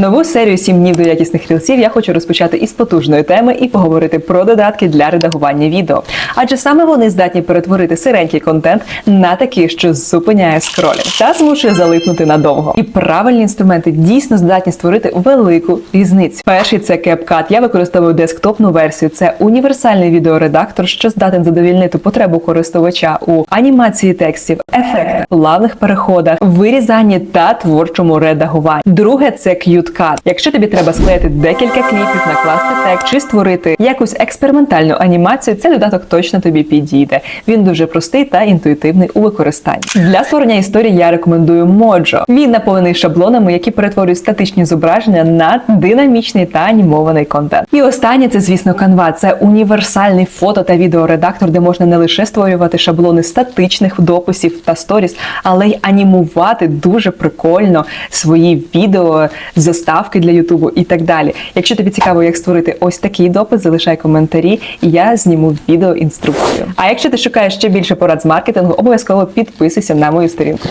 Нову серію сім днів до якісних рілсів я хочу розпочати із потужної теми і поговорити про додатки для редагування відео. Адже саме вони здатні перетворити сиренький контент на такий, що зупиняє скролінг та змушує залипнути надовго. І правильні інструменти дійсно здатні створити велику різницю. Перший це CapCut. Я використовую десктопну версію. Це універсальний відеоредактор, що здатен задовільнити потребу користувача у анімації текстів, ефектах, плавних переходах, вирізанні та творчому редагуванні. Друге це CuteCut. Якщо тобі треба склеїти декілька кліпів, накласти текст чи створити якусь експериментальну анімацію, цей додаток точно тобі підійде. Він дуже простий та інтуїтивний у використанні. Для створення історії я рекомендую Mojo. Він наповнений шаблонами, які перетворюють статичні зображення на динамічний та анімований контент. І останнє це, звісно, Canva. Це універсальний фото та відеоредактор, де можна не лише створювати шаблони статичних дописів та сторіс, але й анімувати дуже прикольно свої відео, заставки для Ютубу і так далі. Якщо тобі цікаво, як створити ось такий допис, залишай коментарі, і я зніму відео інструкцію. А якщо ти шукаєш ще більше порад з маркетингу, обов'язково підписуйся на мою сторінку.